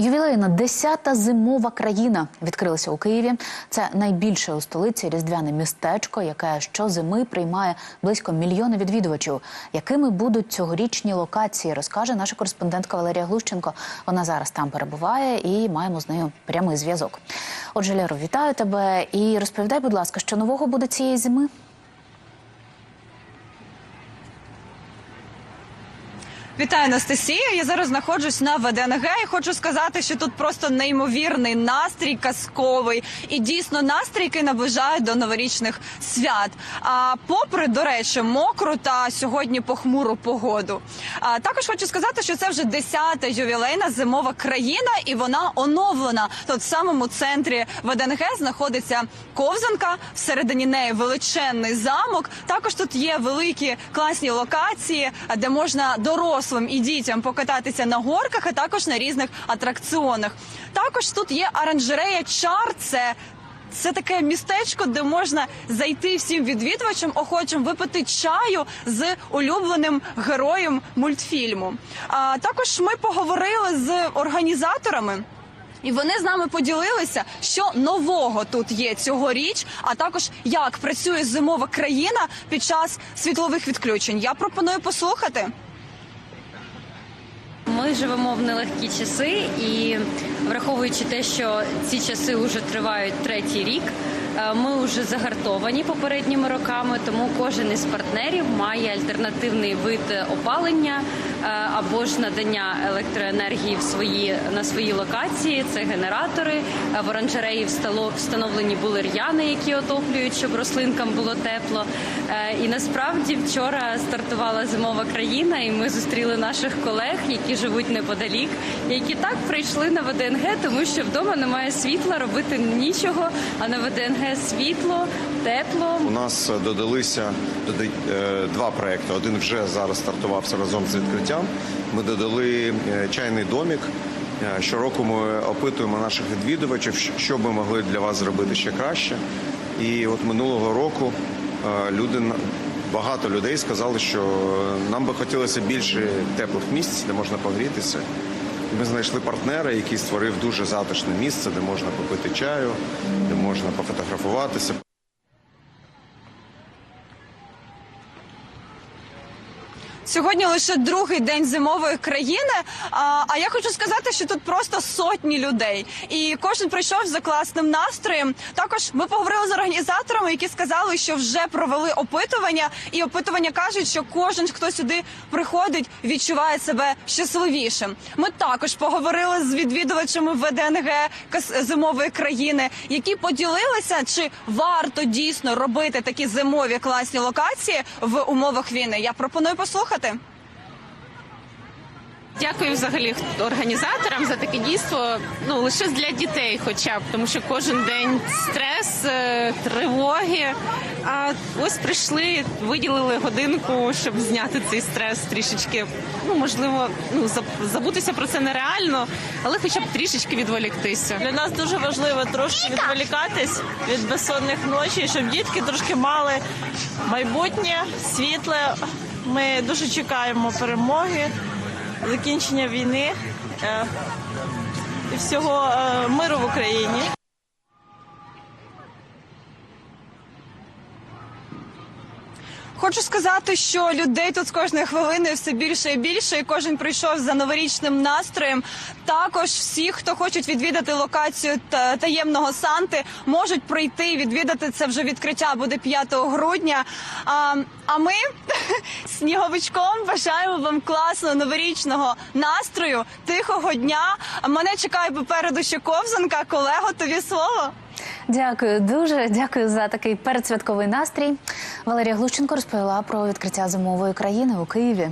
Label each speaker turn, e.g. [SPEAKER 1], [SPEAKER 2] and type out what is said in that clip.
[SPEAKER 1] Ювілейна десята зимова країна відкрилася у Києві. Це найбільше у столиці різдвяне містечко, яке щозими приймає близько мільйона відвідувачів. Якими будуть цьогорічні локації, розкаже наша кореспондентка Валерія Глущенко. Вона зараз там перебуває і маємо з нею прямий зв'язок. Отже, Леро, вітаю тебе і розповідай, будь ласка, що нового буде цієї зими?
[SPEAKER 2] Вітаю, Анастасія. Я зараз знаходжусь на ВДНГ і хочу сказати, що тут просто неймовірний настрій казковий і дійсно настрій, який наближає до новорічних свят. А попри, до речі, мокру та сьогодні похмуру погоду. А також хочу сказати, що це вже 10-та ювілейна зимова країна, і вона оновлена. Тут в самому центрі ВДНГ знаходиться ковзанка. Всередині неї величезний замок. Також тут є великі класні локації, де можна дорослим і дітям покататися на горках, а також на різних атракціонах. Також тут є оранжерея чар. Це це таке містечко, де можна зайти всім відвідувачам, охочим випити чаю з улюбленим героєм мультфільму. А також ми поговорили з організаторами. І вони з нами поділилися, що нового тут є цьогоріч, а також як працює зимова країна під час світлових відключень. Я пропоную послухати.
[SPEAKER 3] Ми живемо в нелегкі часи, і враховуючи те, що ці часи вже тривають третій рік, ми вже загартовані попередніми роками, тому кожен із партнерів має альтернативний вид опалення е, або ж надання електроенергії в свої на свої локації. Це генератори. Е, В оранжереї встановлені були р'яни, які отоплюють, щоб рослинкам було тепло. Е, І насправді вчора стартувала зимова країна, і ми зустріли наших колег, які живуть неподалік, які так прийшли на ВДНГ, тому що вдома немає світла, робити нічого. А на ВДНГ світло, тепло.
[SPEAKER 4] У нас е, додалися дода- е, два проекти. Один вже зараз стартувався разом з відкриттям. Ми додали е, чайний домік. Щороку ми опитуємо наших відвідувачів, що ми могли для вас зробити ще краще. І от минулого року люди багато людей сказали, що нам би хотілося більше теплих місць, де можна погрітися. Ми знайшли партнера, який створив дуже затишне місце, де можна попити чаю, де можна пофотографуватися.
[SPEAKER 2] Сьогодні лише другий день зимової країни. А, а я хочу сказати, що тут просто сотні людей, і кожен прийшов за класним настроєм. Також ми поговорили з організаторами, які сказали, що вже провели опитування, і опитування кажуть, що кожен, хто сюди приходить, відчуває себе щасливішим. Ми також поговорили з відвідувачами ВДНГ зимової країни, які поділилися, чи варто дійсно робити такі зимові класні локації в умовах війни. Я пропоную послухати сказати?
[SPEAKER 5] Дякую взагалі організаторам за таке дійство. Ну лише для дітей, хоча б тому, що кожен день стрес, е, тривоги. А ось прийшли, виділили годинку, щоб зняти цей стрес трішечки. Ну можливо, ну забутися про це нереально, але хоча б трішечки відволіктися.
[SPEAKER 6] Для нас дуже важливо трошки відволікатись від безсонних ночей, щоб дітки трошки мали майбутнє, світле. Ми дуже чекаємо перемоги, закінчення війни е, і всього е, миру в Україні.
[SPEAKER 2] Хочу сказати, що людей тут з кожної хвилини все більше і більше, і кожен прийшов за новорічним настроєм. Також всі, хто хочуть відвідати локацію таємного Санти, можуть прийти і відвідати це вже відкриття буде 5 грудня. А, а ми сніговичком бажаємо вам класного новорічного настрою, тихого дня. Мене чекає попереду ще ковзанка. Колего, тобі слово.
[SPEAKER 1] Дякую, дуже дякую за такий передсвятковий настрій. Валерія Глущенко розповіла про відкриття зимової країни у Києві.